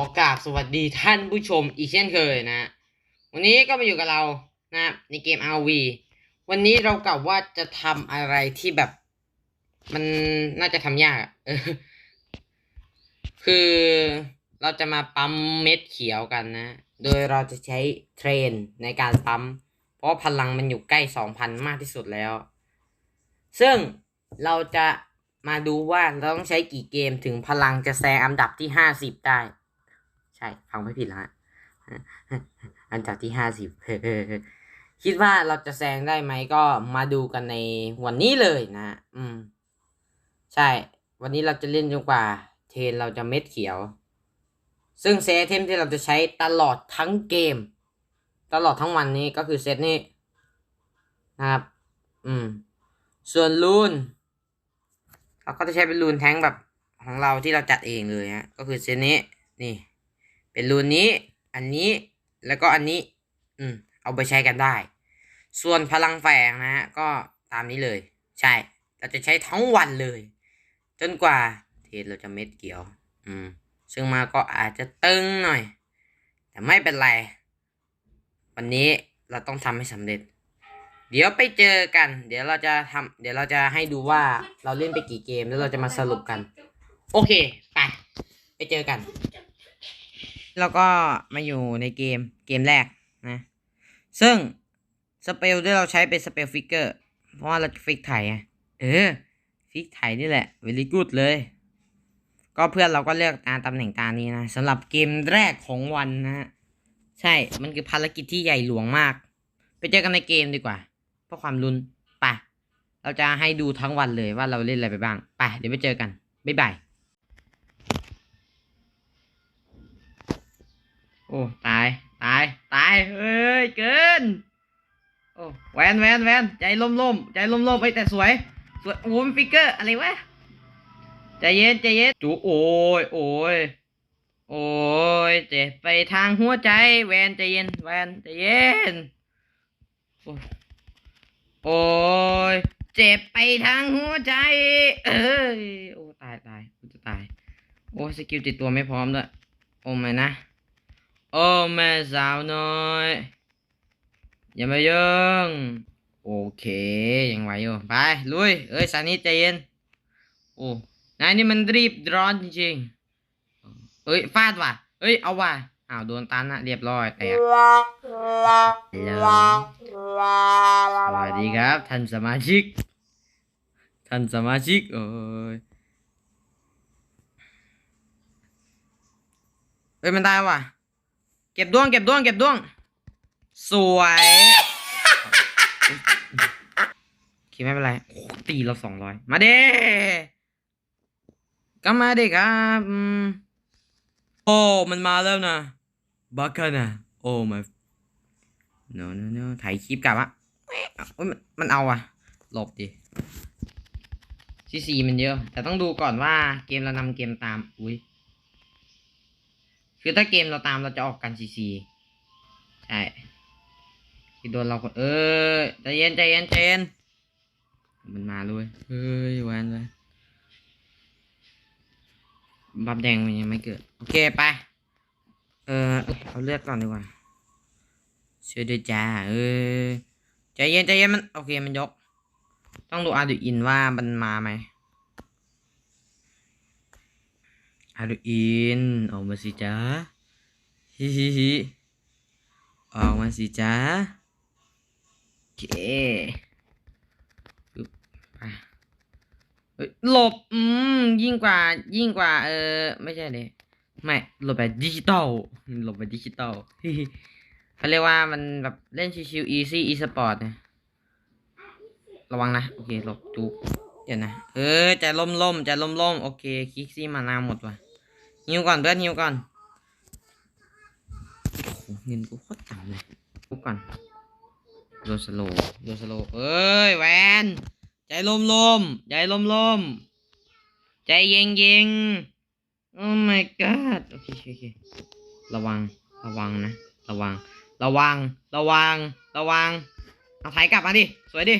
ขอกราบสวัสดีท่านผู้ชมอีกเช่นเคยนะ วันนี้ก็มาอยู่กับเรานะในเกม RV วันนี้เรากล่าวว่าจะทำอะไรที่แบบ มันน่าจะทำยากคือเราจะมาปั๊มเม็ดเขียวกันนะ โดยเราจะใช้เทรนในการปั๊ม เพราะพลังมันอยู่ใกล้สองพันมากที่สุดแล้ว ซึ่งเราจะมาดูว่าเราต้องใช้กี่เกมถึงพลังจะแซงอันดับที่ห้าสิบได้ ใช่ ฟังไม่ผิดแล้วฮะอันดับที่ห้าสิบคิดว่าเราจะแซงได้ไหมก็มาดูกันในวันนี้เลยนะ อืม ใช่ วันนี้เราจะเล่นจนกว่า เทนเราจะเม็ดเขียว ซึ่งเซตเทมที่เราจะใช้ตลอดทั้งเกม ตลอดทั้งวันนี้ก็คือเซตนี้นะครับ อืม ส่วนลูนเราก็จะใช้เป็นรูนแท้งแบบของเราที่เราจัดเองเลยฮะ ก็คือเซตนี้ นี่ เป็นรูนนี้ อันนี้แล้วก็อันนี้ อืม เอาไปใช้กันได้ ส่วนพลังแฝงนะฮะก็ตามนี้เลย ใช่ เราจะใช้ทั้งวันเลย จนกว่าเทรดเราจะเม็ดเกี่ยว อืม ซึ่งมาก็อาจจะตึงหน่อย แต่ไม่เป็นไร วันนี้เราต้องทำให้สำเร็จ เดี๋ยวไปเจอกัน เดี๋ยวเราจะทำเดี๋ยวเราจะให้ดูว่าเราเล่นไปกี่เกมแล้วเราจะมาสรุปกัน โอเค ไป ไปเจอกัน แล้วก็มาอยู่ในเกมเกมแรกนะ ซึ่งสเปลที่เราใช้เป็นสเปลฟิกเกอร์ เพราะว่าเราจะฟิกไถไงเออ ฟิกไถนี่แหละ very good เลย ก็เพื่อนเราก็เลือกตามตำแหน่งตานี้นะสำหรับเกมแรกของวันนะฮะ ใช่ มันคือภารกิจที่ใหญ่หลวงมาก ไปเจอกันในเกมดีกว่า เพื่อความลุ้นไปเราจะให้ดูทั้งวันเลยว่าเราเล่นอะไรไปบ้าง ไป เดี๋ยวไปเจอกัน บ๊ายบาย โอ้ตายตายตายเฮ้ยเกินโอ้แวนแวนแวนใจล่มล่มใจล่มล่มไอ้แต่สวยสวยโอ้มฟิกเกอร์อะไรวะใจเย็นใจเย็นจูโอ้ยโอ้ยโอ้ยเจ็บไปทางหัวใจ แวนใจเย็นแวนใจเย็นโอ้ยโอ้ยเจ็บไปทางหัวใจ เอ้ยโอ้ตายตายกูจะตายโอ้สกิลติดตัวไม่พร้อมด้วยโอ้ไม่นะ โอ้แม่สาวน้อย อย่ามายิ่งโอเค ยังไหวอยู่ ไป ลุย เอ้ยสานิใจเย็น โอ้นายนี่มันรีบร้อนจริงๆ เอ้ย ฟาดว่ะ เอ้ย เอาว่ะ อ้าว โดนตันนะเรียบร้อยแตกฮัลโหลสวัสดีครับ ท่านสมาชิก ท่านสมาชิก เอ้ยเอ้ย มันได้ว่ะ เก็บดวงเก็บดวงเก็บดวง สวยโอเคไม่เป็นไรตีเราสองร้อยมาเด้ก็มาเด้ครับอืมโอ้มันมาแล้วนะบักกันนะโอ้ my no no no ถ่ายคลิปกลับอะเอ้ยมันมันเอาอะหลบดิซีซีมันเยอะ แต่ต้องดูก่อนว่าเกมเรานำเกมตาม อุ้ย คือถ้าเกมเราตามเราจะออกกันซีซีใช่ที่โดนเราคนเออใจเย็นใจเย็นใจเย็นมันมาเลยเฮ้ยแวนเลยบับแดงมันยังไม่เกิด โอเคไป เออเอาเลือดก่อนดีกว่าช่วยด้วยจ้าเออใจเย็นใจเย็นมัน โอเคมันยก ต้องดูอาดูอินว่ามันมาไหม อาดูอินออกมาสิจ้าฮิฮิฮิออกมาสิจ้าเคปึ๊บไปเฮ้ยหลบ อืม ยิ่งกว่า ยิ่งกว่า เออ ไม่ใช่เลยไม่ หลบแบบดิจิตอล หลบแบบดิจิตอลเขาเรียกว่ามันแบบเล่นชิวๆ easy e sport นี่ยระวังนะ โอเค หลบจุกเดี๋ยวนะ เออใจล่มล่มๆใจล่มล่มโอเค คลิกซี่มานาหมดว่ะ หิวก่อนเพื่อนหิวก่อนโอ้เงินกูโคตรต่ำเลยกูก่อนโดนสโลโดนสโลเอ้ยแวนใจลมลมๆใจลมลมๆใจเย็นเย็นโอ้ my god โอเคโอเคโอเคระวังระวังนะ ระวัง ระวัง ระวัง ระวังเอาไถกลับมาดิ สวยดิ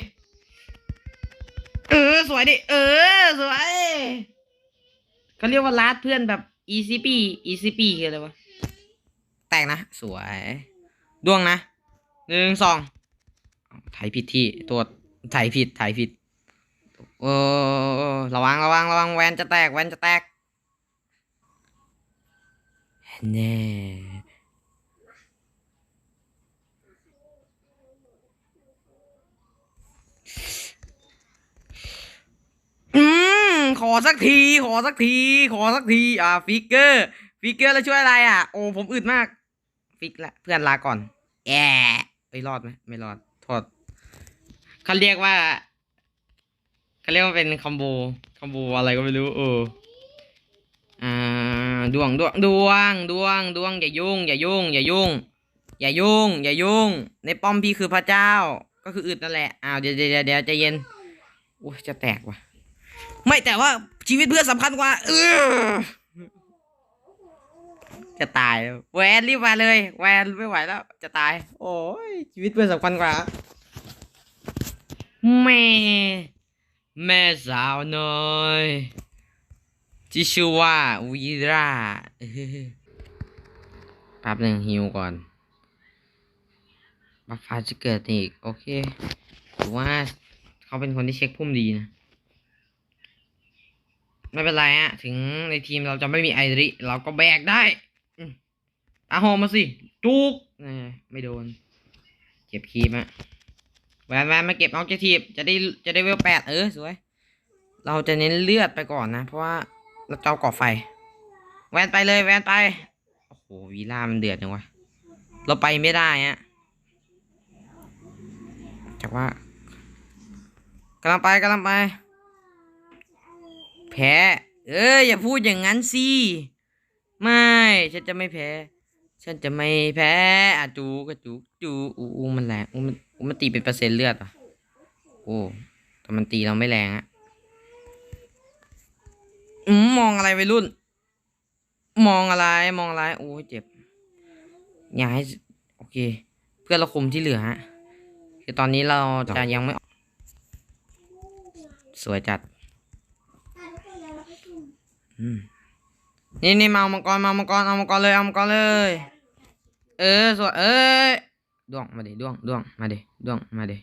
เออ สวยดิ เออ สวยเขาเรียกว่าลาดเพื่อนแบบ ECP ECP คืออะไรวะ แตกนะ สวย ดวงนะหนึ่งสองถ่ายผิดที่ตัวถ่ายผิดถ่ายผิดโอ้ระวังระวังระวังแวนจะแตกแวนจะแตกแน่ อืมขอสักที ขอสักที ขอสักที อ่าฟิกเกอร์ฟิกเกอร์แล้วช่วยอะไรอะ โอ้ผมอึดมาก ฟิกละเพื่อนลาก่อนแอะเอ้รอดไหมไม่รอดโทษเขาเรียกว่าเขาเรียกว่าเป็นคอมโบคอมโบอะไรก็ไม่รู้เอออ่าดวงดวงดวงดวงดวงอย่ายุ่ง อย่ายุ่ง อย่ายุ่ง อย่ายุ่ง อย่ายุ่ง ในป้อมพี่คือพระเจ้า ก็คืออึดนั่นแหละอ้าวเดี๋ยวเดี๋ยวเดี๋ยวใจเย็นอุ้ยจะแตกว่ะ ไม่แต่ว่าชีวิตเพื่อนสำคัญกว่า เออจะตายแวนรีบมาเลย แวนไม่ไหวแล้ว จะตาย โอ้ยชีวิตเพื่อนสำคัญกว่า แม่ แม่สาวน้อยที่ชื่อว่าวีราแป๊บหนึ่งฮิวก่อนบัฟฟ้าจะเกิดอีก โอเคถือว่าเขาเป็นคนที่เช็คพุ่มดีนะ ไม่เป็นไรฮะ ถึงในทีมเราจะไม่มีไอริ เราก็แบกได้อาโฮมาสิ จุกเอ้ยไม่โดน เก็บคีมอะแวนแวนมาเก็บออกเจทีฟจะได้จะได้เวลแปดเออ สวย เราจะเน้นเลือดไปก่อนนะ เพราะว่าเราจะเอาก่อไฟ แวนไปเลยแวนไป โอ้โหวีล่ามันเดือดจังวะ เราไปไม่ได้ฮะจากว่ากำลังไปกำลังไป แพ้ เอ้ยอย่าพูดอย่างนั้นสิ ไม่ ฉันจะไม่แพ้ ฉันจะไม่แพ้อะจูกระจูจูอูอูมันแรงอูมันอูมันตีเป็นเปอร์เซ็นต์เลือดอะโอ้แต่มันตีเราไม่แรงอะอืมมองอะไรไปรุ่น มองอะไรมองอะไรโอ้เจ็บอย่าให้โอเค เพื่อนเราคุมที่เหลือฮะคือตอนนี้เราจะยังไม่ สวยจัด นี่นี่มาเอามังกรมาอามังกรเอามังกรเลยเอามังกรเลย เออสวยเอ้ยดวงมาดิดวงดวงมาดิดวงมาดิ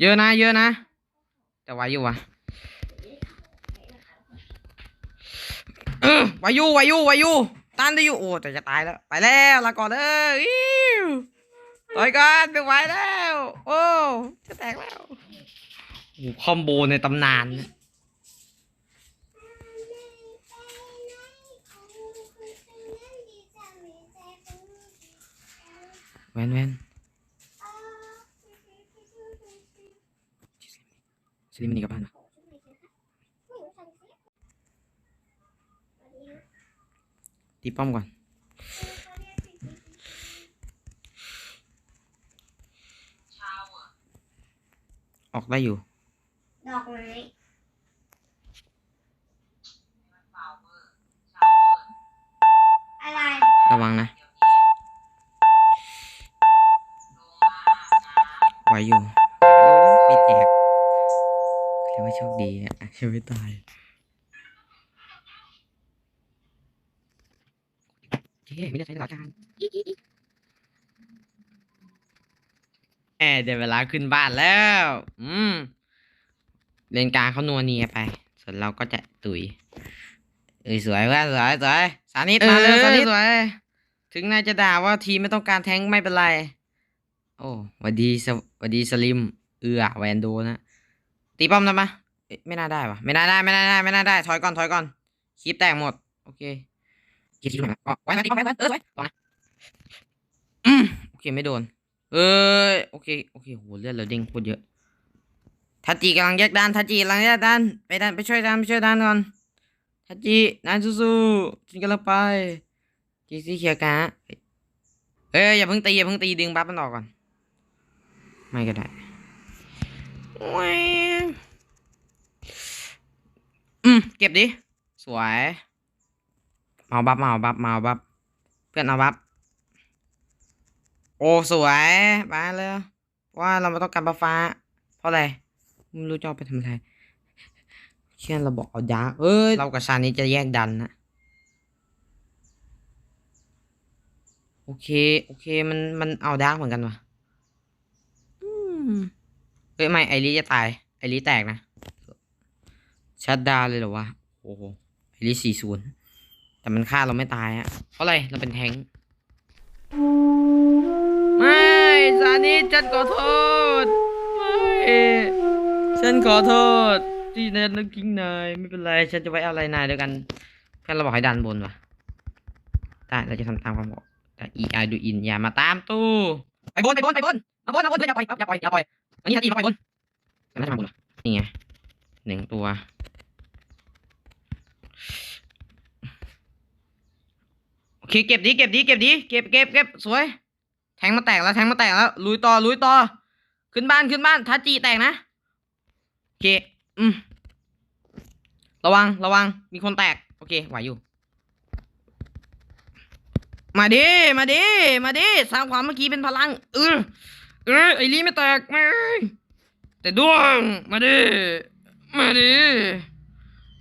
เยอะนะ เยอะนะ แต่ไหวอยู่วะวอยู่วอยู่วอยู่ตันได้อยู่โอ้แต่จะตายแล้ว ไปแล้วลาก่อนเด้ออิ้วถอยก่อนไม่ไหวแล้ว โอ้จะแตกแล้ว โอ้คอมโบในตำนานนะแวนแวนซิลิมินี่กลับบ้านนะตีป้อมก่อนออกได้อยู่ ดอกไม้อะไร ระวังนะ ไหวอยู่ไม่แตกเรียกว่าโชคดีนะยังไม่ตายเจ๊ไม่ได้ใช้หลักการแอเดี๋ยวเวลาขึ้นบ้านแล้ว อืม เลนกลางเขานัวเนียไป ส่วนเราก็จะตุยเอ้ยสวยเว่าสวยสวยสานิทมาเลยสานิทสวย ถึงนายจะด่าว่าทีมไม่ต้องการแทงค์ไม่เป็นไร โอ้หวัดดีสวหวัดดีสลิม เอือแวนโดนะตีป้อมได้ปะเอ๊ะไม่น่าได้ปะไม่น่าได้ไม่น่าได้ไม่น่าได้ถอยก่อนถอยก่อนคลิปแตกหมด โอเคคลิปที่ดูหน่อยอ๋อไว้มาตีป้อมไว้ไว้เออสวยต่อนะอืมโอเคไม่โดน เอ้ยโอเคโอเคโหเลือดเราเด้งโคตรเยอะ ทัจจิกำลังแยกด้านทัจจิกำลังแยกด้านไปด้านไปช่วยด้านไปช่วยด้านก่อนทัจจินายสู้ๆฉันกำลังไปจีซี่เคลียร์กะเอ้ยอย่าเพิ่งตีอย่าเพิ่งตีดึงบัฟมันออกก่อน ไม่ก็ได้แหวงอืมเก็บดิ สวยมาเอาบัฟมาเอาบัฟมาเอาบัฟเพื่อนเอาบัฟโอ้สวยมาเลยว่าเราไม่ต้องการบัฟฟ้า เพราะอะไร ไม่รู้จะเอาไปทำอะไรโอเคเชื่อเราบอกเอาดาร์กเอ้ยเรากับซานี้จะแยกดันนะโอเค โอเคมันมันเอาดาร์กเหมือนกันวะอืมเอ้ยไม่ไอรีจะตายไอรีแตกนะชัดดาวน์เลยเหรอวะโอ้โหไอรีสี่ศูนย์แต่มันฆ่าเราไม่ตายอะเพราะอะไรเราเป็นแทงค์ไม่ซานิฉันขอโทษไม่ ฉันขอโทษ ที่เนนนักกิ้งนายไม่เป็นไร ฉันจะไว้อะไรนายเดียวกันเพื่อนเราบอกให้ดันบนวะได้เราจะทำตามคำบอกแต่ e i ดูอินอย่ามาตามตู้ไปบนไปบนไปบนมาบนมาบนอย่าปล่อยอย่าปล่อยอย่าปล่อยอันนี้ทันทีเราไปบนมันน่าจะมาบนวะนี่ไงหนึ่งตัวโอเคเก็บดีเก็บดีเก็บดีเก็บเก็บเก็บสวย แทงมาแตกแล้วแทงมาแตกแล้วลุยต่อลุยต่อขึ้นบ้านขึ้นบ้านทัจีแตกนะ เค อืม ระวัง ระวัง มีคนแตก โอเค ไหวอยู่ มาดิ มาดิ มาดิ สร้างความเมื่อกี้เป็นพลัง เออ เออ ไอ้ลีไม่แตกไม่แต่ดวง มาดิ มาดิ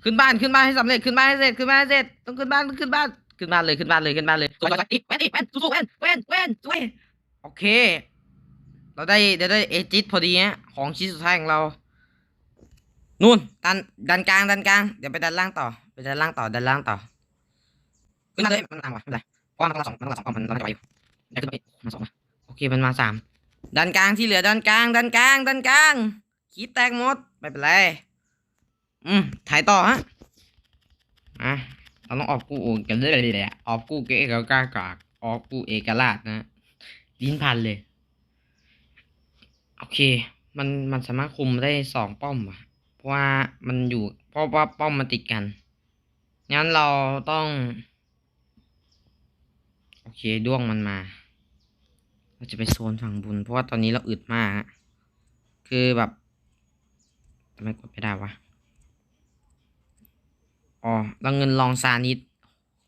ขึ้นบ้าน ขึ้นบ้านให้สำเร็จ ขึ้นบ้านให้เสร็จ ขึ้นบ้านให้เสร็จ ต้องขึ้นบ้าน ต้องขึ้นบ้าน ขึ้นบ้านเลย ขึ้นบ้านเลย ขึ้นบ้านเลยสวยสวยอีกแวนอีกแวนสู้ๆแวนแวนแวนสวย โอเค เราได้เดี๋ยวได้เอจิตพอดีฮะ ของชิ้นสุดท้ายของเรา นู่นดันดันกลางดันกลางเดี๋ยวไปดันล่างต่อไปดันล่างต่อดันล่างต่อขึ้นมาเลยมันตามว่ะไม่เป็นไรเพราะว่ามันต้องละสองมันต้องละสองเอามันเราจะไหวอยู่เดี๋ยวขึ้นไปอีกมาสองนะโอเคมันมาสามดันกลางที่เหลือดันกลางดันกลางดันกลางขีดแตกหมดไม่เป็นไรอืมถ่ายต่อฮะอะเราต้องออกกูกันเลยเลยอะออกกูเกะกากากากออกกูเอกราชนะลิ้นพันเลย โอเค มันมันสามารถคุมได้สองป้อมว่ะ เพราะว่ามันอยู่เพราะว่าป้อมมันติดกัน งั้นเราต้อง โอเคด้วงมันมา เราจะไปโซนฝั่งบนเพราะว่าตอนนี้เราอึดมากฮะคือแบบทำไมกดไม่ได้วะ อ๋อเราเงินลองซานิด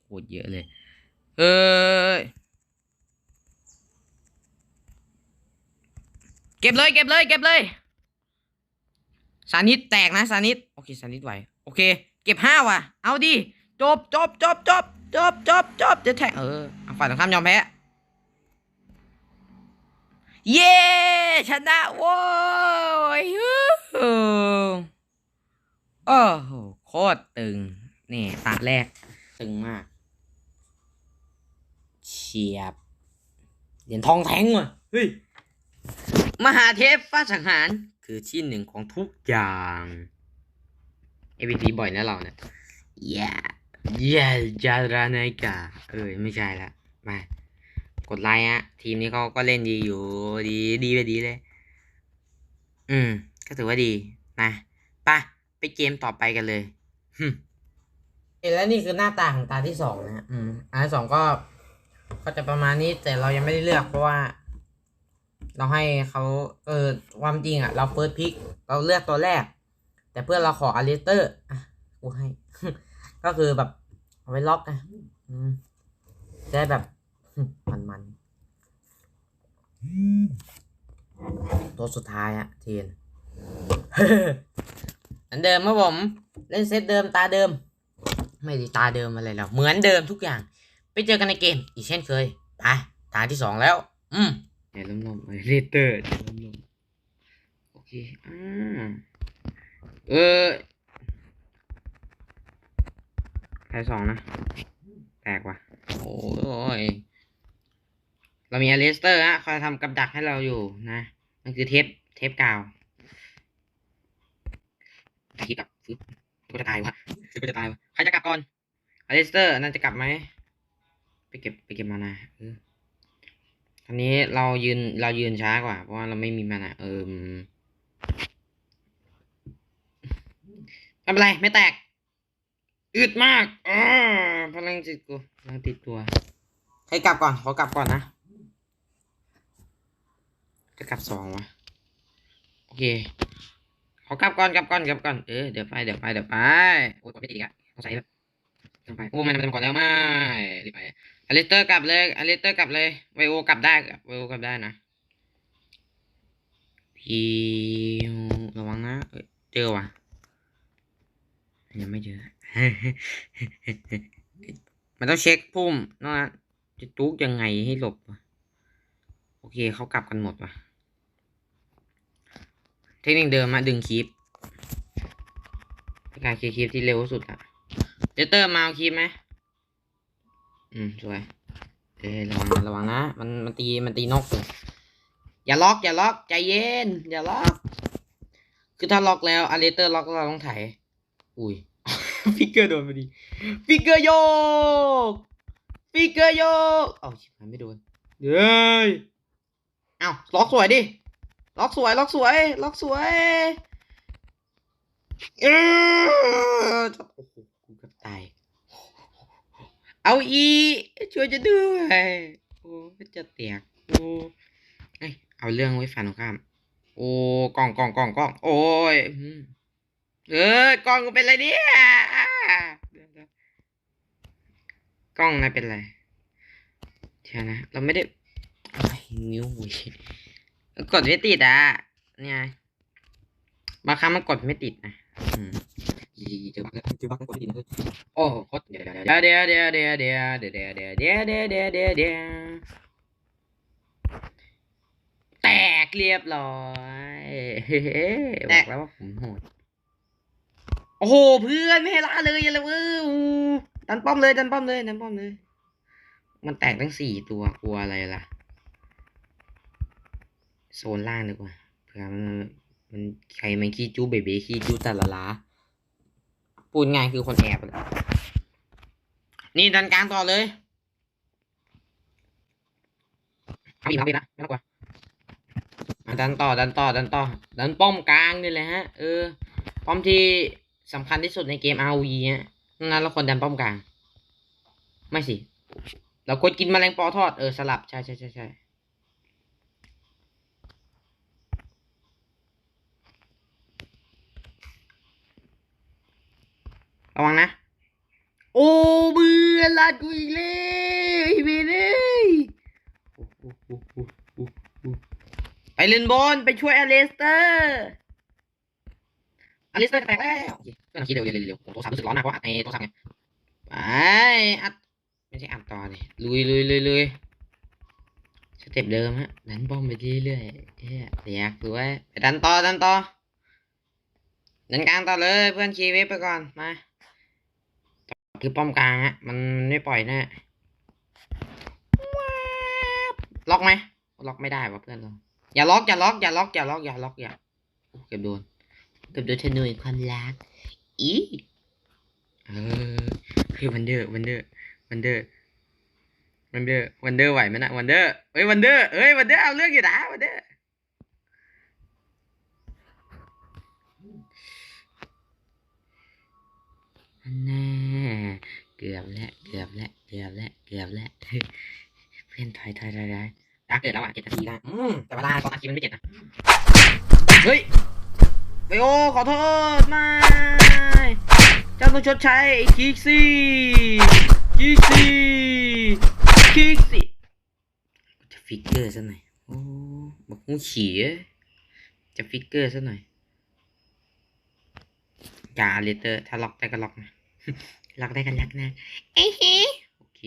โหดเยอะเลยเฮ้ยเก็บเลย เก็บเลย เก็บเลย สานิดแตกนะสานิดโอเคสานิดไหวโอเค เก็บห้าว่ะ เอาดิจบจบจบจบจบจบจบจะแทงเออฝ่ายตรงข้ามยอมแพ้เย้ชนะโว้ยโอ้โหโคตรตึง นี่ตาแรก ตึงมาก เฉียบเหรียญทองแทงว่ะเฮ้ยมหาเทพฟ้าสังหาร คือที่หนึ่งของทุกอย่าง AVP บ่อยนะเราเนี่ยอย่าอย่าจาราไนกาเอ้ยไม่ใช่ละมากดไลค์ฮะ ทีมนี้เขาก็เล่นดีอยู่ ดีดีไปดีเลย อืม ก็ถือว่าดีนะไปไปเกมต่อไปกันเลยฮึแล้วนี่คือหน้าตาของตาที่สองนะฮะอืมอันที่สองก็ ก็จะประมาณนี้แต่เรายังไม่ได้เลือกเพราะว่า เราให้เขาเออความจริงอะ เราเฟิร์สพิกเราเลือกตัวแรก แต่เพื่อนเราขออลิเตอร์อะกูให้ ก็คือแบบเอาไว้ล็อกไงอืมจะได้แบบมันมันๆตัวสุดท้ายอะเทียนเหมือนเดิมครับผม เล่นเซตเดิมตาเดิม ไม่ได้ตาเดิมอะไรแล้ว เหมือนเดิมทุกอย่าง ไปเจอกันในเกม อีกเช่นเคย ไป ตาที่สองแล้ว อืม เดี๋ยวล้มๆเรเตอร์เดี๋ยวล้มๆโอเคอ่าเออแพ้สองนะแปลกว่ะ โอ้ย เรามีอเลสเตอร์ฮะคอยทำกับดักให้เราอยู่นะนั่นคือเทป เทปกาวตะกี้กลับฟึบก็จะตายวะก็จะตายวะใครจะกลับก่อนอเลสเตอร์น่าจะกลับไหม ไปเก็บ ไปเก็บมานาเออ อันนี้เรายืนเรายืนช้ากว่า เพราะว่าเราไม่มีมานะเออไม่เป็นไรไม่แตก อึดมากอพลังจิตกูพลังติดตัวให้กลับก่อนขอกลับก่อนนะ จะกลับสองวะโอเคขอกลับก่อนกลับก่อนกลับก่อนเออเดี๋ยวไปเดี๋ยวไปเดี๋ยวไปโอ้ยไม่ติดอีกอะเขาใส่แบบต้องไปโอ้มันมันก่อนแล้วไม่รีบไป อลิสเตอร์กลับเลยอลิสเตอร์กลับเลยไวโอกลับได้ไวโอกลับได้นะพีวระวังนะเจอว่ะยังไม่เจอ มันต้องเช็คพุ่มนะจะจุกยังไงให้หลบวะโอเคเขากลับกันหมดว่ะ เทคนิคเดิมมาดึงคลิปการเคลียร์คลิปที่เร็วสุดอะเจเตอร์มาเอาคลิปไหม อืมสวย เอ้ระวังระวังนะ มันมันตีมันตีนกเลยอย่าล็อกอย่าล็อกใจเย็น อย่าล็อก คือถ้าล็อกแล้วอเลเตอร์ล็อกเราต้องไถอุ้ยฟิกเกอร์โดนพอดีฟิกเกอร์โยกฟิกเกอร์โยกเอ้าชิบหายไม่โดนเฮ้ยเอ้าล็อกสวยดิล็อกสวยล็อกสวยล็อกสวยเออโอ้โหกูกับตาย เอาอีช่วยจะด้วยโอ้จะแตกโอ้เอ้ยเอาเรื่องไว้ฝันของข้ามโอ้กล้องกล้องกล้องกล้องโอ้ยเอ้ยกล้องกูเป็นไรเนี่ยกล้องนายเป็นไรเดี๋ยนะเราไม่ได้โอ้ยนิ้วหุยกดไม่ติดอะเนี่ยบางครั้งมันกดไม่ติดนะอืม เจอบักแล้วเจอบักแล้วกดไม่ติดนโอ้โคตรเดี๋ยวเดี๋ยวเดี๋ยวเดี๋ยวเดี๋ยวเดี๋ยวเดี๋ยวเดี๋ยวเดี๋ยวเดี๋ยวเดี๋ยวเดี๋ยวเดี๋ยวแตกเรียบร้อยบอกแล้วว่าผมโหดโอ้โหเพื่อนไม่ให้ละเลยอะไรเว้ยดันป้อมเลยดันป้อมเลยดันป้อมเลย มันแตกทั้งสี่ตัวกลัวอะไรล่ะ โซนล่างดีกว่าเผื่อมันมันใครมันขี้จู้เบบีขี้จู้แต่ละล้า พูดง่ายคือคนแอบนี่ดันกลางต่อเลยเอาอีกเอาอีกนะไม่ต้องกลัวอะดันต่อดันต่อดันต่อดันป้อมกลางนี่แหละฮะเออป้อมที่สำคัญที่สุดในเกม ROV ฮะนั้นเราควรดันป้อมกลาง ไม่สิ เราควรกินมแมลงปอทอดเออสลับใช่ใช่ใช่ใช่ ระวังนะ โอ้เบื่อลาดกูอีกแล้วไอ้เบนเอ้ยไปเล่นบอลไปช่วยอเลสเตอร์อเลสเตอร์จะแตกแล้วโอเคเพื่อนคิดเร็วเร็วเร็วผมโทรศัพท์รู้สึกร้อนนะเพราะอัดในโทรศัพท์ไงไปอัดไม่ใช่อัดต่อเลยลุยลุยลุยลุยสเต็ปเดิมฮะดันบอมไปเรื่อยๆเฮ้ยเสียกสวยไปดันต่อดันต่อดันกลางต่อเลยเพื่อนชีเวฟไปก่อนมา คือป้อมกลางฮะ มันไม่ปล่อยแน่ล็อกไหมล็อกไม่ได้วะเพื่อนเราอย่าล็อกอย่าล็อกอย่าล็อกอย่าล็อกอย่าล็อกอย่าเก็บโดนเก็บโดนธนูแห่งความรักอีเออเฮ้ยวันเดอร์วันเดอร์วันเดอร์วันเดอร์วันเดอร์ไหวไหมนะวันเดอร์เฮ้ยวันเดอร์เฮ้ยวันเดอร์เอาเรื่องอยู่นะวันเดอร์อัน แน่เกือบแล้วเกือบแล้วเกือบแล้วเกือบแล้วเพื่อนถอยถอยถอยถอยดักเกิดแล้วอะเจ็ดนาทีนะอืมแต่เวลาตอนนาทีมันไม่เจ็ดนะเฮ้ยไบโอขอโทษไม่เจ้าต้องชดใช้ไอ้คิกซี่คิกซี่คิกซี่จะฟิกเกอร์ซะหน่อยโอ้บอกงูฉี่จะฟิกเกอร์ซะหน่อย อย่าเลเตอร์ ถ้าล็อกได้ก็ล็อกนะล็อกได้ก็ล็อกนะเอ้ยโอเค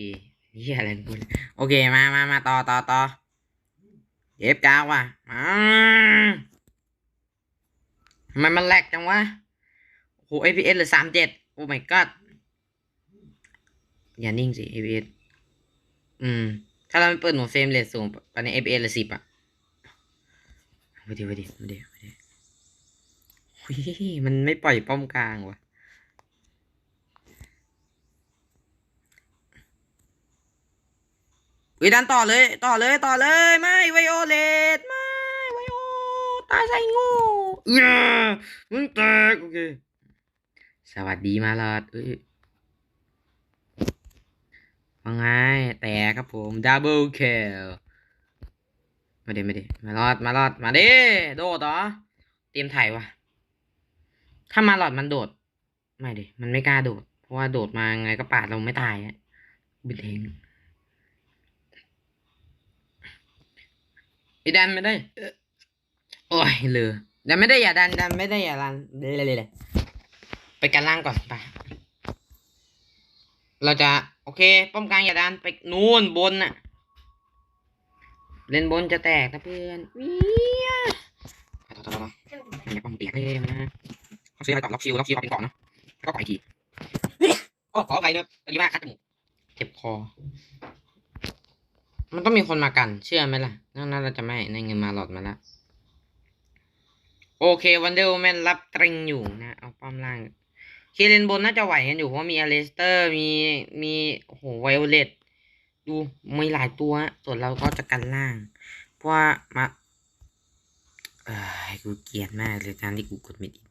นี่อะไรนะคุณโอเคมามามาต่อต่อต่อเย็บกาวว่ะมาทำไมมันแหลกจังวะโอ้โห APS เหลือสามเจ็ดโอ้ my god อย่านิ่งสิ APS อืม ถ้าเราไม่เปิดหนูเฟรมเรทสูงตอนนี้ APS เหลือสิบอะไปดิไปดิไปดิไปดิเฮ้ย มันไม่ปล่อยป้อมกลางว่ะ วิดันต่อเลย ต่อเลย ต่อเลย ไม่ ไวโอเลตไม่ ไวโอ ตายใส่งูเออมึงแตก โอเค สวัสดีมาลอดเอ้ยว่าไง แตกครับผม ดับเบิลเคลมาเดมาเดมารอด มารอด มาเด้โดดเหรอ เตรียมถ่ายวะ ถ้ามาหลอดมันโดด ไม่ดิ มันไม่กล้าโดด เพราะว่าโดดมาไงก็ปาดเราไม่ตายอะบิดเองอ้ดันไม่ได้ โอ้ยเหลือดันไม่ได้อย่าดันดันไม่ได้อย่าดันเลยเลยไปกันล่างก่อนไป เราจะโอเค ป้อมกลางอย่าดันไปนู่นบนน่ะ เล่นบนจะแตกนะเพื่อนวียต่อต่อต่ออย่าป้อมเปียกเลยนะ เขาซื้ออะไรก่อนล็อกคิวล็อกคิวเอาเป็นเกาะเนาะแล้วก็ปล่อยทีโอ้ขออภัยเนอะตอนนี้ว่าคัดจมูกเจ็บคอ มันต้องมีคนมากัน เชื่อไหมล่ะนั่นเราจะไม่ในเงินมาหลอดมาแล้วโอเควันเดอร์แมนรับตริงอยู่นะเอาป้อมล่างเคเลนบนน่าจะไหวกันอยู่เพราะว่ามีอเลสเตอร์มีมีโอ้โหไวโอเลตดูมีหลายตัว ส่วนเราก็จะกันล่าง เพราะว่ามาเออกูเกลียดมากเลยการที่กูกดมิดอีก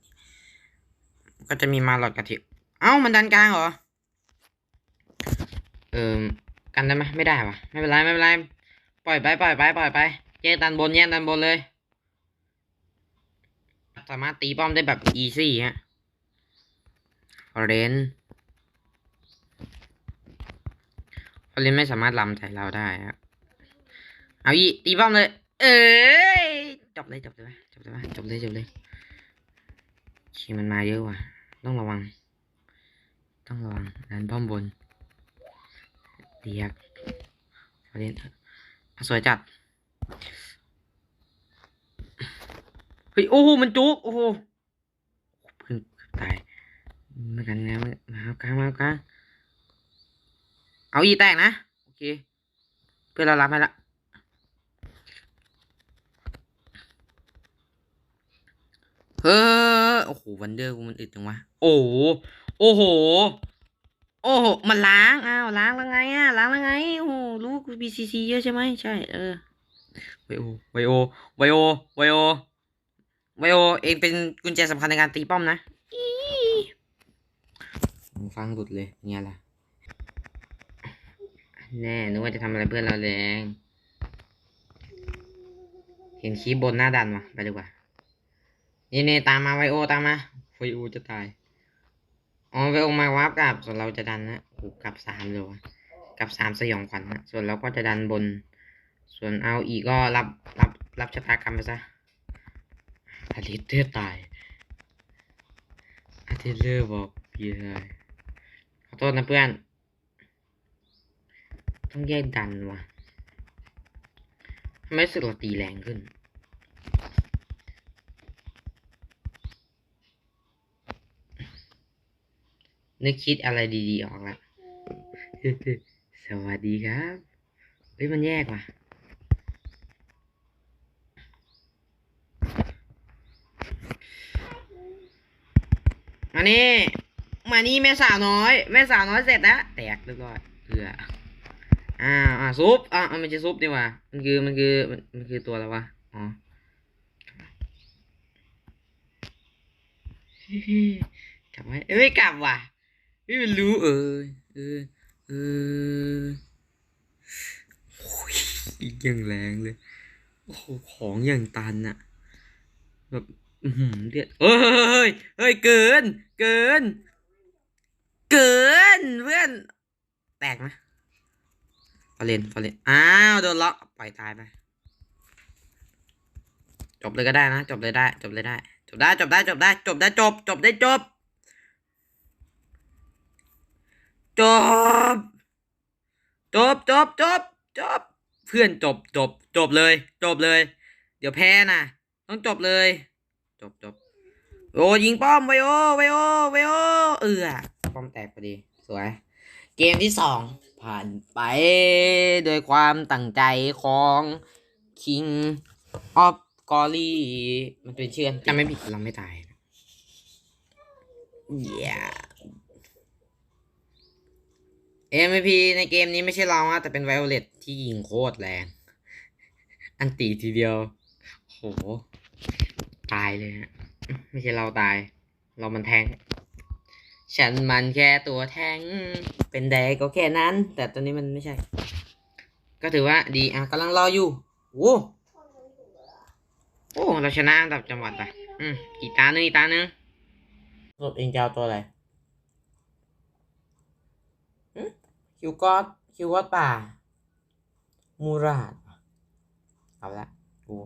ก็จะมีมาหลอดกระเทียมเอ้ามันดันกลางเหรอ เออกันได้ไหมไม่ได้วะไม่เป็นไรไม่เป็นไร ปล่อยไปปล่อยไปปล่อยไปแยกดันบนแยกดันบนเลย สามารถตีป้อมได้แบบอีซี่ฮะเรนเรนไม่สามารถลำใส่เราได้ครับเอาอีตีป้อมเลย เอ้ยจบเลยจบเลยจบเลยจบเลยจบเลยชีมันมาเยอะว่ะ ต้องระวัง ต้องระวังดันป้อมบนเรียกเรนอะสวยจัดเฮ้ยโอ้โหมันจุกโอ้โหเพิ่งตายมากันแล้วมาเอากลางมาเอากลางเอาอีแตกนะ โอเค เพื่อนเรารับให้ละ เฮ้อโอ้โหวันเดอร์กูมันอึดจังวะ โอ้โหโอ้โห โอ้โห มันล้างอ้าวล้างแล้วไงอะล้างแล้วไงโอ้โหรู้กู BCC เยอะใช่ไหมใช่ เออไวโอไวโอไวโอไวโอไวโอเองเป็นกุญแจสำคัญในการตีป้อมนะอีฟังหลุดเลยเงี้ยล่ะ แน่นึกว่าจะทำอะไรเพื่อนเราแรงเห็นคีบบนหน้าดันวะไปดีกว่า นี่เนตามมาไวโอตามมาไวโอจะตายอ๋อไวโอมาวาร์ปกลับ ส่วนเราจะดันนะโอ้กลับสามเลยวะกลับสามสยองขวัญนะส่วนเราก็จะดันบน ส่วนเอาอีก็รับรับรับชะตากรรมไปซะอาทิตย์เตตายอาทิตย์เลอร์บอกพี่เลยขอโทษนะเพื่อน ต้องแยกดันวะทำไมสึกเราตีแรงขึ้น นึกคิดอะไรดีๆออกละสวัสดีครับเฮ้ยมันแยกว่ะมานี่มานี่แม่สาวน้อย แม่สาวน้อยเสร็จแล้วแตกเรียบร้อยเพื่ออ่าอ่าซุปอ่ามันจะซุปดีว่ามันคือมันคือมันมันคือตัวอะไรวะอ๋อกลับไหมเอ้ยไม่กลับว่ะ ไม่มันรู้เออเออเออโอ้ยยังแรงเลย โอ้โหของอย่างตันอะแบบหือเดือดเฮ้ยเฮ้ยเฮ้ย เกิน เกิน เกินเพื่อน แตกนะฟอเรนฟอเรนอ้าว โดนล็อกปล่อยตายไป จบเลยก็ได้นะ จบเลยได้ จบเลยได้ จบได้ จบได้ จบได้ จบได้ จบ จบได้จบ จบ จบจบจบจบเพื่อนจบจบจบเลย จบเลย เดี๋ยวแพ้นะต้องจบเลย จบจบโอ้ยิงป้อมไวโอไวโอไวโอเออป้อมแตกพอดี สวย เกมที่สองผ่านไปโดยความตั้งใจของ King of g o l y มันเป็นชื่อจำไม่ผิดเราไม่ตายเย้ MVP ในเกมนี้ไม่ใช่เราอะแต่เป็นไวโอเลตที่ยิงโคตรแรง อันตีทีเดียว โห ตายเลยฮะ ไม่ใช่เราตาย เรามันแทง ฉันมันแค่ตัวแทง เป็นแดกก็แค่นั้น แต่ตอนนี้มันไม่ใช่ ก็ถือว่าดีอะกำลังรออยู่ โอ้โอ้ เราชนะอันดับจังหวัดไปอืมอีตาหนึ่งอีตาหนึ่งสรุปเองจะเอาตัวอะไรหึ คิวกอดคิวกอดป่า มูราดเอาละกู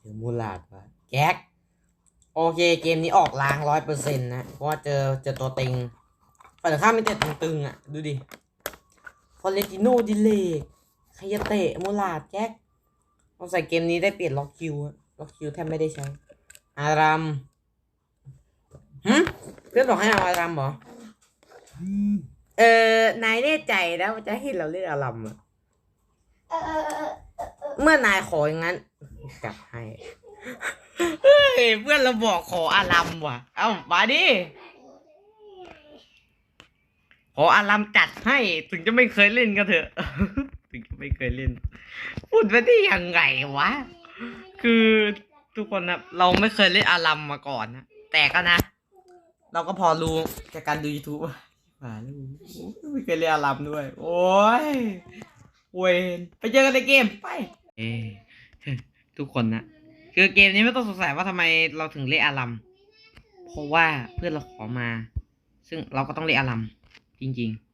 ถึงมูลาดว่ะแก๊กโอเคเกมนี้ออกล้างร้อยเปอร์เซ็นต์นะ เพราะว่าเจอเจอตัวเต็งฝ่ายตรงข้ามมีแต่ตึงๆอะ ดูดิฟอเรติโนดิเลกคายเตะมูลาดแจ็คเอาใส่เกมนี้ได้เปลี่ยนล็อกคิวอะล็อกคิวแทบไม่ได้ใช้ อารัมหึเพื่อนบอกให้เอาอารัมเหรอ เออนายแน่ใจแล้วว่าจะให้เราเล่นอารัมอะเออเออเออเออเออเมื่อนายขออย่างนั้นจัดให้เฮ้ยเพื่อนเราบอกขออารัมว่ะ เอ้ามาดิขออารัมจัดให้ถึงจะไม่เคยเล่นก็เถอะ ถึงจะไม่เคยเล่น พูดไปได้ยังไงวะ คือทุกคนนะเราไม่เคยเล่นอารัมมาก่อนนะแต่ก็นะ เราก็พอรู้จากการดู YouTube ว่าอ่าแล้วไม่เคยเล่นอารัมด้วย โอ้ยเวนไปเจอกันในเกมไปเอ้ทุกคนนะคือเกมนี้ไม่ต้องสงสัยว่าทำไมเราถึงเล่นอารัมเพราะว่าเพื่อนเราขอมา ซึ่งเราก็ต้องเล่นอารัมจริง ๆ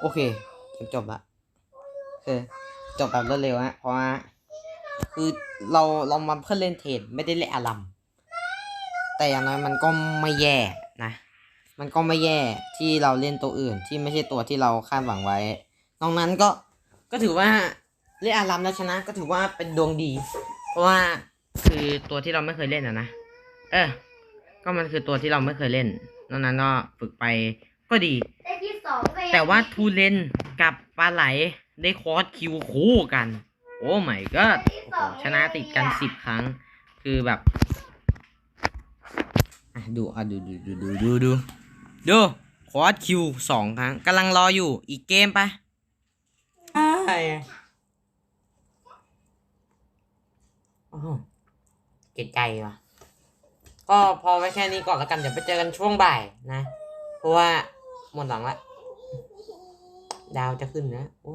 โอเคเกมจบละคือจบแบบรวดเร็วฮะเพราะว่าคือเราเรามาเพื่อเล่นเทรดไม่ได้เล่นอารัม แต่อย่างน้อยมันก็ไม่แย่นะ มันก็ไม่แย่ที่เราเล่นตัวอื่นที่ไม่ใช่ตัวที่เราคาดหวังไว้ นอกนั้นก็ก็ถือว่าเล่นอารัมแล้วชนะก็ถือว่าเป็นดวงดี เพราะว่าคือตัวที่เราไม่เคยเล่นอะนะ เออ ก็มันคือตัวที่เราไม่เคยเล่น นอกนั้นก็ฝึกไปก็ดี แต่ว่าทูเลนกับปลาไหลได้คอร์สคิวคู่กัน โอ้ไม่ก็ชนะติดกันสิบครั้ง คือแบบ ดูอะดูดูดูดูดูดูดูคอร์สคิวสองครั้งกำลังรออยู่อีกเกมไปใช่โอ้โหเกลียดใจว่ะ ก็พอไว้แค่นี้ก่อนแล้วกัน เดี๋ยวไปเจอกันช่วงบ่ายนะ เพราะว่าหมดหลังละ ดาวจะขึ้นนะโอ้